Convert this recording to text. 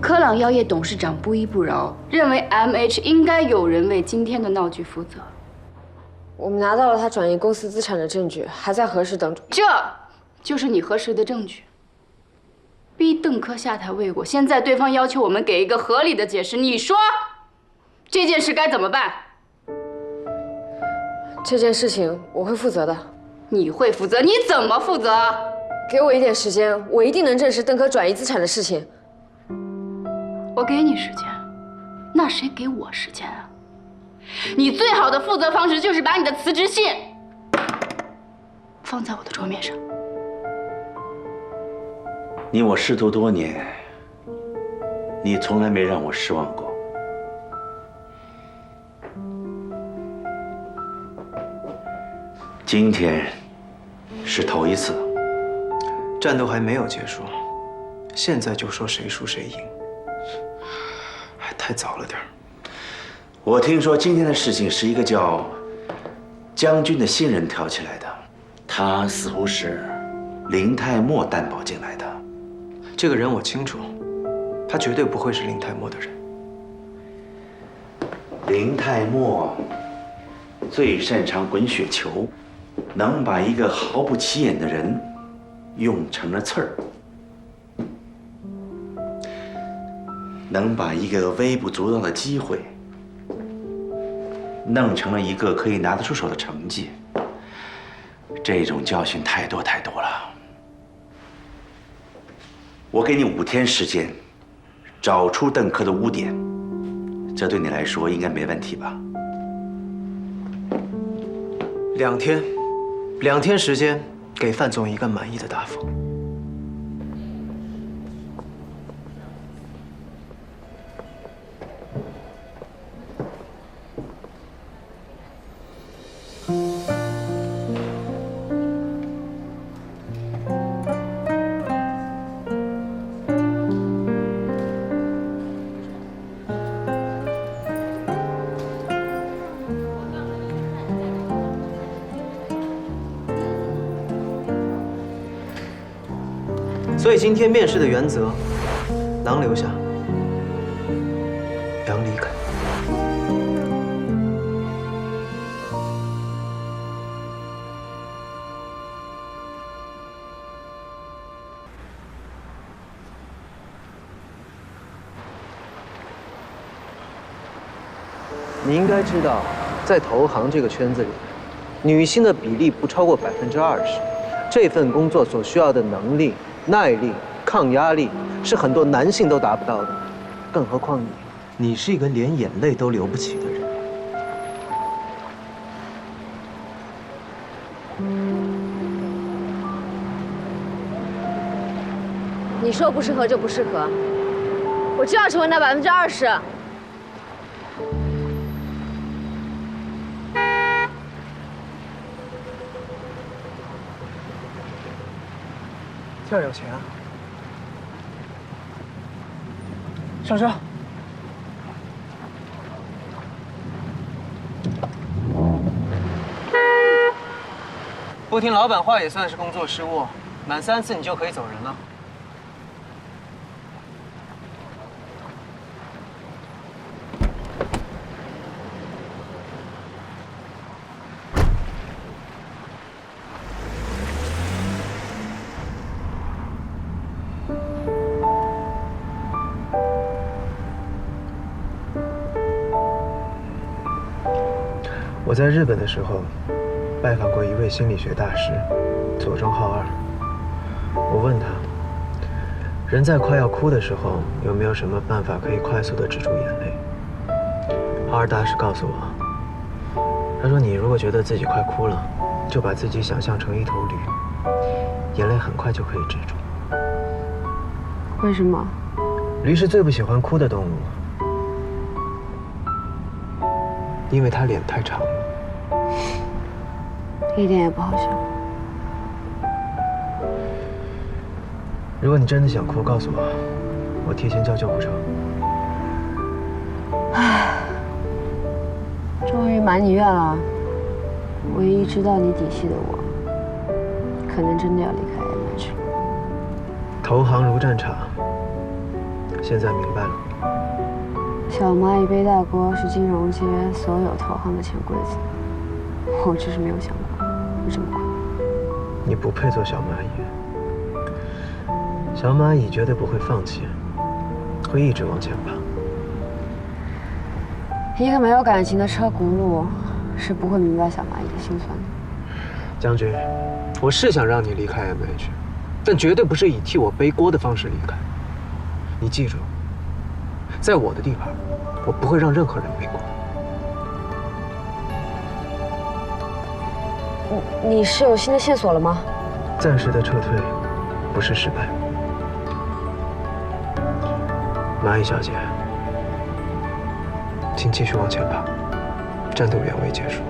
科朗药业董事长不依不饶，认为 MH 应该有人为今天的闹剧负责。我们拿到了他转移公司资产的证据，还在核实当中。这，就是你核实的证据。逼邓科下台未果，现在对方要求我们给一个合理的解释，你说这件事该怎么办？这件事情我会负责的。你会负责？你怎么负责？给我一点时间，我一定能证实邓科转移资产的事情。我给你时间，那谁给我时间啊？你最好的负责方式就是把你的辞职信放在我的桌面上。你我师徒多年，你从来没让我失望过。今天是头一次，战斗还没有结束，现在就说谁输谁赢，还太早了点儿。我听说今天的事情是一个叫将军的新人挑起来的，他似乎是林泰墨担保进来的。这个人我清楚，他绝对不会是林泰墨的人。林泰墨最擅长滚雪球，能把一个毫不起眼的人用成了刺儿，能把一个微不足道的机会。弄成了一个可以拿得出手的成绩，这种教训太多太多了。我给你五天时间，找出邓科的污点，这对你来说应该没问题吧？两天，两天时间，给范总一个满意的答复。所以今天面试的原则，狼留下，羊离开。你应该知道，在投行这个圈子里，女性的比例不超过百分之二十。这份工作所需要的能力。耐力、抗压力是很多男性都达不到的，更何况你，你是一个连眼泪都流不起的人。你说不适合就不适合，我就要成为那百分之二十。这儿有钱啊！上车。不听老板话也算是工作失误，满三次你就可以走人了。我在日本的时候，拜访过一位心理学大师，佐中浩二。我问他，人在快要哭的时候，有没有什么办法可以快速的止住眼泪？浩二大师告诉我，他说你如果觉得自己快哭了，就把自己想象成一头驴，眼泪很快就可以止住。为什么？驴是最不喜欢哭的动物，因为它脸太长了。一点也不好笑。如果你真的想哭，告诉我，我提前叫救护车。唉，终于满你愿了。唯一知道你底细的我，可能真的要离开 MH 了。投行如战场，现在明白了。小蚂蚁背大锅是金融街所有投行的潜规则，我只是没有想过会这么快。你不配做小蚂蚁。小蚂蚁绝对不会放弃，会一直往前爬。一个没有感情的车轱辘是不会明白小蚂蚁的心酸的。将军，我是想让你离开 MH，但绝对不是以替我背锅的方式离开。你记住，在我的地盘，我不会让任何人背锅。你你是有新的线索了吗？暂时的撤退，不是失败。蚂蚁小姐，请继续往前爬，战斗远未结束。